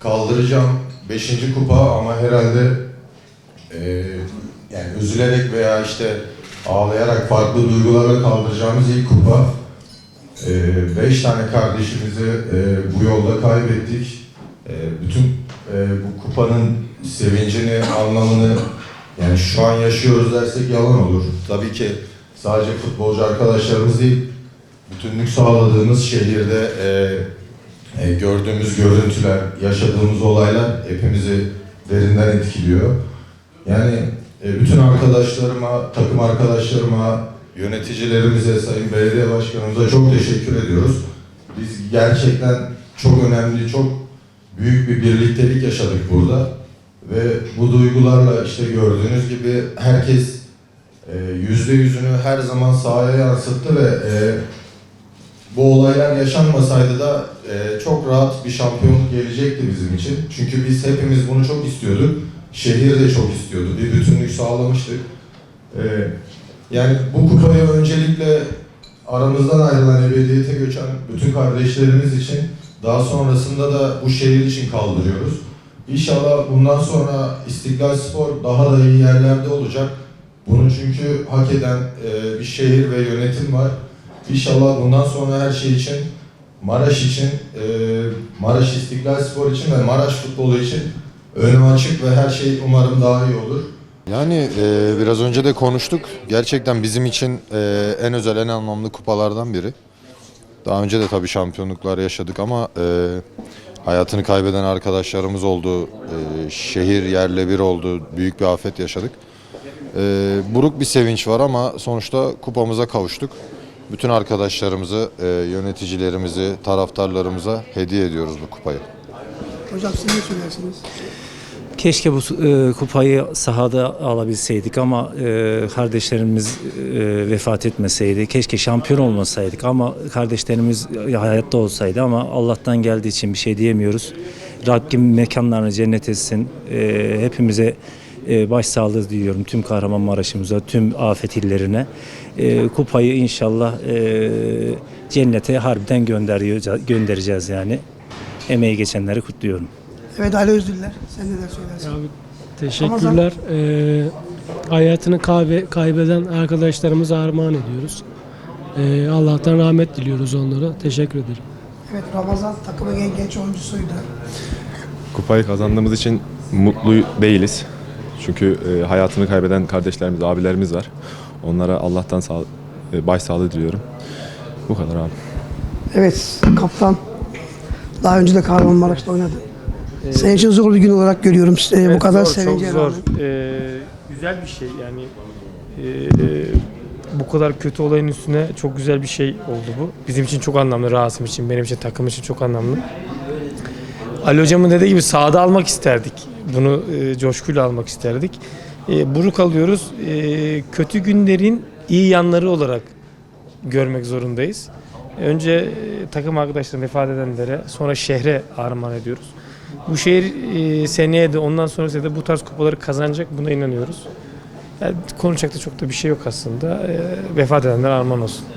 kaldıracağım 5. kupa ama herhalde e, yani üzülerek veya işte ağlayarak farklı duygularla kaldıracağımız ilk kupa. 5 tane kardeşimizi e, bu yolda kaybettik. E, bütün e, bu kupanın sevincini, anlamını yani şu an yaşıyoruz dersek yalan olur. Tabii ki sadece futbolcu arkadaşlarımız değil, bütünlük sağladığımız şehirde e, e, gördüğümüz görüntüler, yaşadığımız olaylar hepimizi derinden etkiliyor. Yani e, bütün arkadaşlarıma, takım arkadaşlarıma, yöneticilerimize, Sayın Belediye Başkanımıza çok teşekkür ediyoruz. Biz gerçekten çok önemli, çok büyük bir birliktelik yaşadık burada. Ve bu duygularla işte gördüğünüz gibi herkes e, yüzde yüzünü her zaman sahaya yansıttı ve e, bu olaylar yaşanmasaydı da e, çok rahat bir şampiyonluk gelecekti bizim için. Çünkü biz hepimiz bunu çok istiyorduk. Şehir de çok istiyordu. Bir bütünlük sağlamıştık. E, yani bu kupayı öncelikle aramızdan ayrılan ebediyete göçen bütün kardeşlerimiz için daha sonrasında da bu şehir için kaldırıyoruz. İnşallah bundan sonra İstiklal Spor daha da iyi yerlerde olacak. Bunu çünkü hak eden e, bir şehir ve yönetim var. İnşallah bundan sonra her şey için, Maraş için, e, Maraş İstiklal Spor için ve Maraş futbolu için önü açık ve her şey umarım daha iyi olur. Yani e, biraz önce de konuştuk. Gerçekten bizim için e, en özel, en anlamlı kupalardan biri. Daha önce de tabii şampiyonluklar yaşadık ama e, hayatını kaybeden arkadaşlarımız oldu. E, şehir yerle bir oldu. Büyük bir afet yaşadık. E, buruk bir sevinç var ama sonuçta kupamıza kavuştuk. Bütün arkadaşlarımızı, e, yöneticilerimizi, taraftarlarımıza hediye ediyoruz bu kupayı. Hocam siz ne söylersiniz? Keşke bu e, kupayı sahada alabilseydik ama e, kardeşlerimiz e, vefat etmeseydi. Keşke şampiyon olmasaydık ama kardeşlerimiz hayatta olsaydı ama Allah'tan geldiği için bir şey diyemiyoruz. Rabbim mekanlarını cennet etsin. E, hepimize e, başsağlığı diliyorum tüm Kahramanmaraş'ımıza, tüm afet illerine. E, kupayı inşallah e, cennete harbiden gönderiyor, göndereceğiz yani. Emeği geçenleri kutluyorum. Evet Ali Özdiller sen neler söylersin? Abi teşekkürler. Ee, hayatını kaybe- kaybeden arkadaşlarımıza armağan ediyoruz. Ee, Allah'tan rahmet diliyoruz onlara. Teşekkür ederim. Evet Ramazan takımın en genç oyuncusuydu. Kupayı kazandığımız için mutlu değiliz. Çünkü e, hayatını kaybeden kardeşlerimiz, abilerimiz var. Onlara Allah'tan sağ, e, başsağlığı diliyorum. Bu kadar abi. Evet kaptan daha önce de Kahramanmaraş'ta oynadı. Senin için zor bir gün olarak görüyorum Ee, bu Evet, kadar zor, sevince çok zor. Ee, güzel bir şey yani. Ee, bu kadar kötü olayın üstüne çok güzel bir şey oldu bu. Bizim için çok anlamlı, Rasim için, benim için, takım için çok anlamlı. Ali hocamın dediği gibi sahada almak isterdik. Bunu e, coşkuyla almak isterdik. E, buruk alıyoruz. E, kötü günlerin iyi yanları olarak görmek zorundayız. Önce e, takım arkadaşlarım vefat edenlere, sonra şehre armağan ediyoruz. Bu şehir e, seneye de ondan sonrasında da bu tarz kupaları kazanacak buna inanıyoruz. Yani konuşacak da çok da bir şey yok aslında. E, vefat edenler armağan olsun.